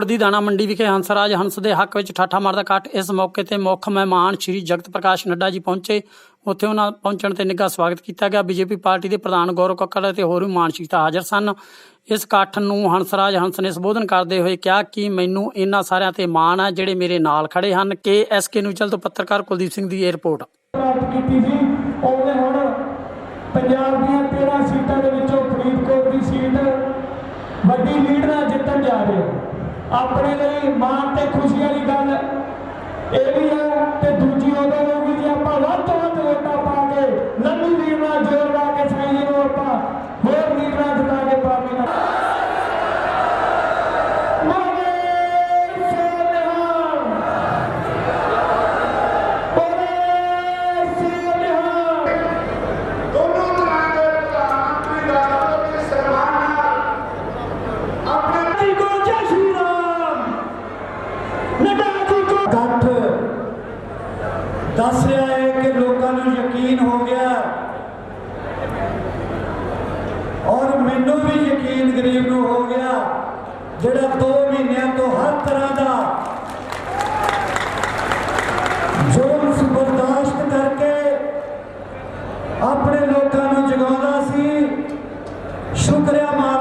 ਫਰੀਦਕੋਟ ਦੀ ਦਾਣਾ ਮੰਡੀ ਵਿਖੇ ਹੰਸਰਾਜ ਹੰਸ ਦੇ ਹੱਕ ਵਿੱਚ ਠਾਠਾ ਮਾਰਦਾ ਇਕੱਠ ਇਸ ਮੌਕੇ ਤੇ ਮੁੱਖ ਮਹਿਮਾਨ ਸ਼੍ਰੀ ਜਗਤ ਪ੍ਰਕਾਸ਼ ਨੱਡਾ ਜੀ ਪਹੁੰਚੇ। ਉੱਥੇ ਉਹਨਾਂ ਪਹੁੰਚਣ ਤੇ ਨਿੱਘਾ ਸਵਾਗਤ ਕੀਤਾ ਗਿਆ। ਬੀਜੇਪੀ ਪਾਰਟੀ ਦੇ ਪ੍ਰਧਾਨ ਗੌਰਵ ਕੱਕੜ ਅਤੇ ਹੋਰ ਵੀ ਮਾਨ ਸ਼ਖਸੀਅਤਾਂ ਹਾਜ਼ਰ ਸਨ। ਇਸ ਇਕੱਠ ਨੂੰ ਹੰਸਰਾਜ ਹੰਸ ਨੇ ਸੰਬੋਧਨ ਕਰਦੇ ਹੋਏ ਕਿਹਾ ਕਿ ਮੈਨੂੰ ਇਹਨਾਂ ਸਾਰਿਆਂ ਤੇ ਮਾਣ ਹੈ ਜਿਹੜੇ ਮੇਰੇ ਨਾਲ ਖੜੇ ਹਨ। ਕੇ ਐਸ ਕੇ ਨਿਊਜ਼ਲ ਤੋਂ ਪੱਤਰਕਾਰ ਕੁਲਦੀਪ ਸਿੰਘ ਦੀ ਇਹ ਰਿਪੋਰਟ। ਕੀਤੀ ਸੀ। ਉਹਨੇ ਹੁਣ ਪੰਜਾਬ ਦੀਆਂ 13 ਸੀਟਾਂ ਦੇ ਵਿੱਚੋਂ ਫਰੀਦਕੋਟ ਦੀ ਸੀਟ ਵੱਡੀ ਲੀਡ ਨਾਲ ਜਿੱਤਣ ਜਾ ਰਹੇ ਹੋ। ਆਪਣੇ ਲਈ ਮਾਣ ਤੇ ਖੁਸ਼ੀ ਵਾਲੀ ਗੱਲ ਇਹ ਵੀ ਹੈ ਤੇ ਦੂਜੀ ਉਦੋਂ ਵੀ ਜੇ ਆਪਾਂ ਵੱਧ ਤੋਂ ਵੱਧ ਵੋਟਾਂ ਪਾ ਕੇ ਲੰਮੀ ਲੀਡ ਨਾਲ ਜੋਰ ਲਾ ਕੇ ਸਾਈ ਜੀ ਨੂੰ ਆਪਾਂ ਹੋਰ ਲੀਡਰਾਂ ਦੱਸ ਰਿਹਾ ਹੈ ਕਿ ਲੋਕਾਂ ਨੂੰ ਯਕੀਨ ਹੋ ਗਿਆ। ਔਰ ਮੈਨੂੰ ਵੀ ਯਕੀਨ ਗਰੀਬ ਨੂੰ ਹੋ ਗਿਆ, ਜਿਹੜਾ 2 ਮਹੀਨਿਆਂ ਤੋਂ ਹਰ ਤਰ੍ਹਾਂ ਦਾ ਜ਼ੁਲਮ ਬਰਦਾਸ਼ਤ ਕਰਕੇ ਆਪਣੇ ਲੋਕਾਂ ਨੂੰ ਜਗਾਉਂਦਾ ਸੀ। ਸ਼ੁਕਰੀਆ ਮਾਲਕਾ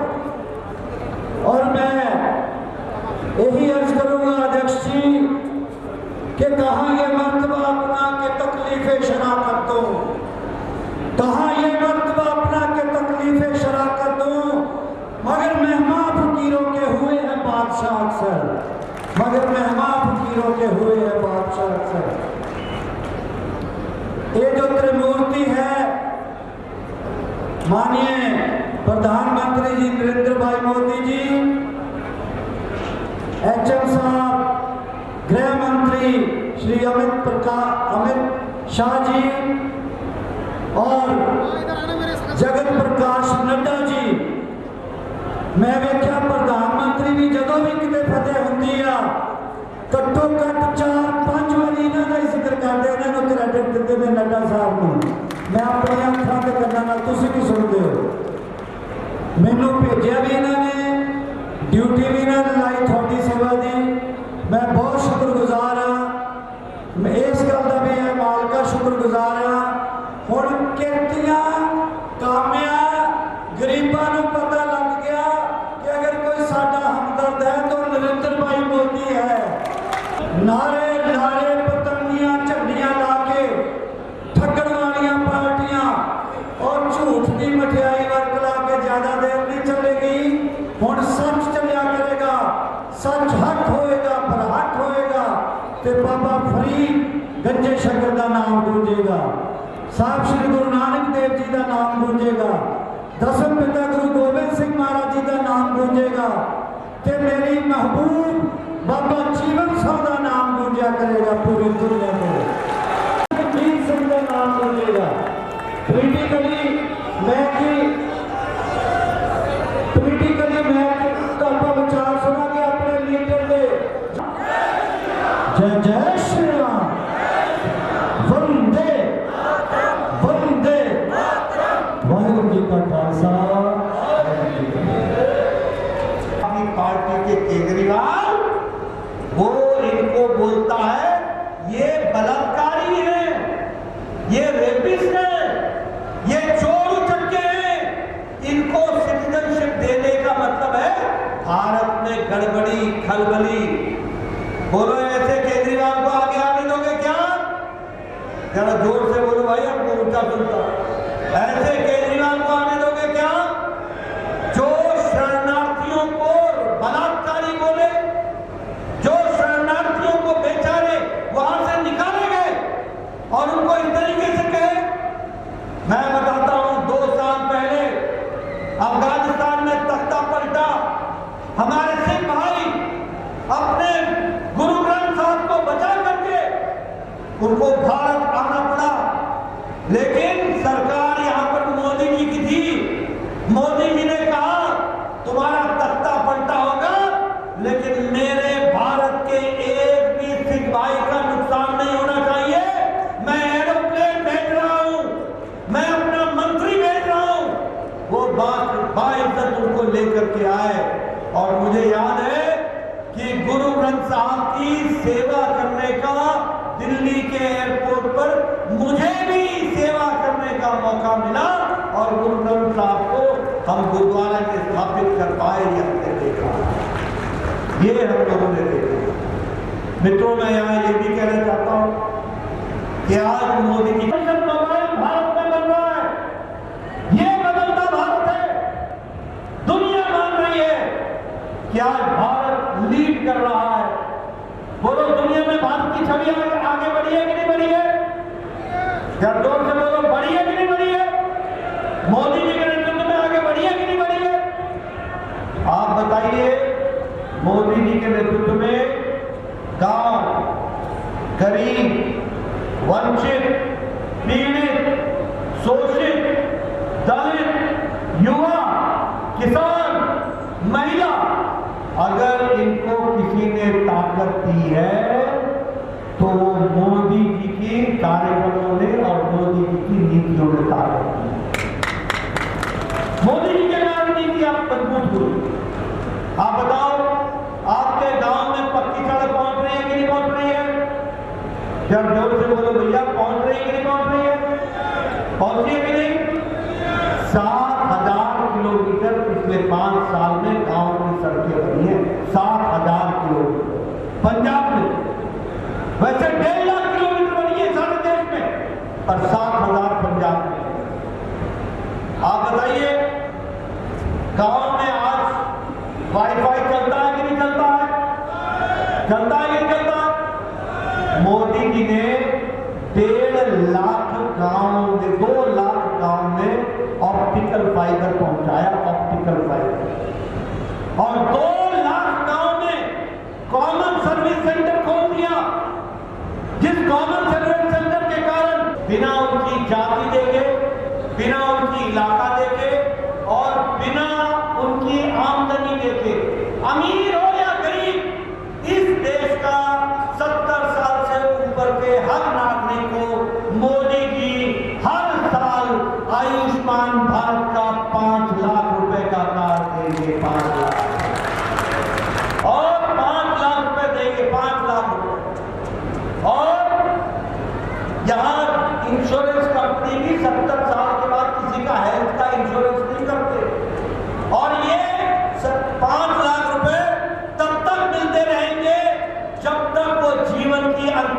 بادشاہ اکثر، مگر مہمان فقیروں کے ہوئے ہیں بادشاہ اکثر۔ یہ جو ترمورتی ہے، مانیے پردان منتری جی نریندر بھائی مودی جی ایچم صاحب، گرہ منتری شری عمد پرکا عمد شاہ جی اور جگت پرکاش نڈا جی۔ میں ویکیا پردان ਵੀ ਕਿਤੇ ਫਤਿਹ ਹੁੰਦੀ ਆ। ਘੱਟੋ ਘੱਟ ਚਾਰ ਪੰਜ ਵਾਰੀ ਇਹਨਾਂ ਦਾ ਜ਼ਿਕਰ ਕਰਦੇ ਇਹਨਾਂ ਨੂੰ ਕ੍ਰੈਡਿਟ ਦਿੰਦੇ ਨੇ ਨੱਡਾ ਸਾਹਿਬ ਨੂੰ। ਮੈਂ ਆਪਣੀਆਂ ਅੱਖਾਂ ਤੇ ਕੰਨਾਂ ਨਾਲ ਤੁਸੀਂ ਵੀ ਸੁਣਦੇ ਹੋ? ਮੈਨੂੰ ਭੇਜਿਆ ਵੀ ਇਹਨਾਂ ਨੇ ਡਿਊਟੀ ਵੀ ਇਹਨਾਂ ਨੇ ਲਾਈ ਤੁਹਾਡੀ ਸੇਵਾ ਦੀ। ਮੈਂ ਬਹੁਤ ਸ਼ੁਕਰਗੁਜ਼ਾਰ ਹਾਂ। ਮੈਂ ਇਸ ਗੱਲ ਦਾ ਵੀ ਹੈ ਮਾਲਕਾ ਸ਼ੁਕਰਗੁਜ਼ਾਰ ਹਾਂ। ਹੁਣ ਕਿਰਤੀਆਂ ਔਰ ਦੀ ਮਠਿਆਈ ਵਰਗ ਕੇ ਜ਼ਿਆਦਾ ਦੇਰ ਨਹੀਂ ਚੱਲੇਗੀ। ਹੁਣ ਸੱਚ ਚੱਲਿਆ ਕਰੇਗਾ। ਸੱਚ ਹੱਕ ਹੋਏਗਾ, ਪਰ ਹੱਕ ਹੋਏਗਾ ਤੇ ਬਾਬਾ ਫਰੀਦ ਗੰਜੇ ਸ਼ੰਕਰ ਦਾ ਨਾਮ ਗੂੰਜੇਗਾ। ਸਾਹਿਬ ਸ੍ਰੀ ਗੁਰੂ ਨਾਨਕ ਦੇਵ ਜੀ ਦਾ ਨਾਮ ਗੂੰਜੇਗਾ। ਦਸਮ ਪਿਤਾ ਗੁਰੂ ਗੋਬਿੰਦ ਸਿੰਘ ਮਹਾਰਾਜ ਜੀ ਦਾ ਨਾਮ ਗੂੰਜੇਗਾ ਤੇ ਮੇਰੀ ਮਹਬੂਬ ਬਾਬਾ ਜੀਵਨ ਸਿੰਘ ਦਾ ਨਾਮ ਗੂੰਜਿਆ ਕਰੇਗਾ ਪੂਰੀ ਦੁਨੀਆ ਤੋਂ। ذرا زور سے بولو بھائی آپ کو اونچا سنتا۔ ایسے کیجریوال کو آنے دو گے کیا؟ جو شرنارتھیوں کو بلاکاری بولے، جو شرنارتھیوں کو بیچارے وہاں سے نکالے گئے اور ان کو باعزت ان کو لے کر کے آئے۔ اور مجھے یاد ہے کہ گرو گرنتھ صاحب کی سیوہ کرنے کا دلی کے ائرپورٹ پر مجھے بھی سیوہ کرنے کا موقع ملا اور گرو گرنتھ صاحب کو ہم گرودوارا کے ثابت کر پائے یہ ہم نے دیکھا۔ یہ ہم لوگوں نے دیکھا۔ متروں میں یہاں یہ بھی کہنا چاہتا ہوں کہ آج مودی کی کیا بھارت لیڈ کر رہا ہے۔ بولو دنیا میں بھارت کی چھوی آگے بڑھی ہے کہ نہیں بڑھی ہے؟ گھر دور سے بولو بڑھی ہے کہ نہیں بڑھی ہے؟ مودی جی کے نیتو میں آگے بڑھی ہے کہ نہیں بڑھی ہے؟ آپ بتائیے، مودی جی کے نیتو میں کام غریب، ونچت، پیڑت، شوشت کرتی ہے، تو وہ مودی جی کے کارکرموں نے اور مودی جی کی نیتیوں میں تعلق مودی جی کے نام نہیں نیتی آپ مضبوط ہوئی آپ بتاؤ، آپ کے گاؤں میں پکی سڑک پہنچ رہی ہے کہ نہیں پہنچ رہی ہے جب زور سے بولو بھیا پہنچ رہی ہے کہ نہیں پہنچ رہی ہے پہنچی ہے گاؤں میں آج وائی فائی چلتا ہے کہ نہیں چلتا ہے؟ چلتا ہے کہ نہیں چلتا؟ ہے مودی جی نے ڈیڑھ لاکھ گاؤں، دو لاکھ گاؤں میں آپٹیکل فائبر پہنچایا۔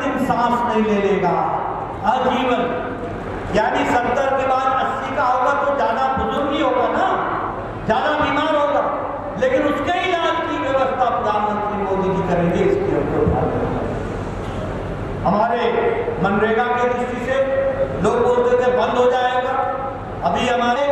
خود انصاف نہیں لے لے گا۔ ہاں آجیون یعنی ستر کے بعد اسی کا ہوگا تو زیادہ بزرگ نہیں ہوگا نا۔ زیادہ بیمار ہوگا۔ لیکن اس کے علاج کی ویوستھا پردھان منتری مودی جی کریں گے، اس کی ہم ہمارے منریگا کے دشٹی سے لوگ بولتے تھے، بند ہو جائے گا۔ ابھی ہمارے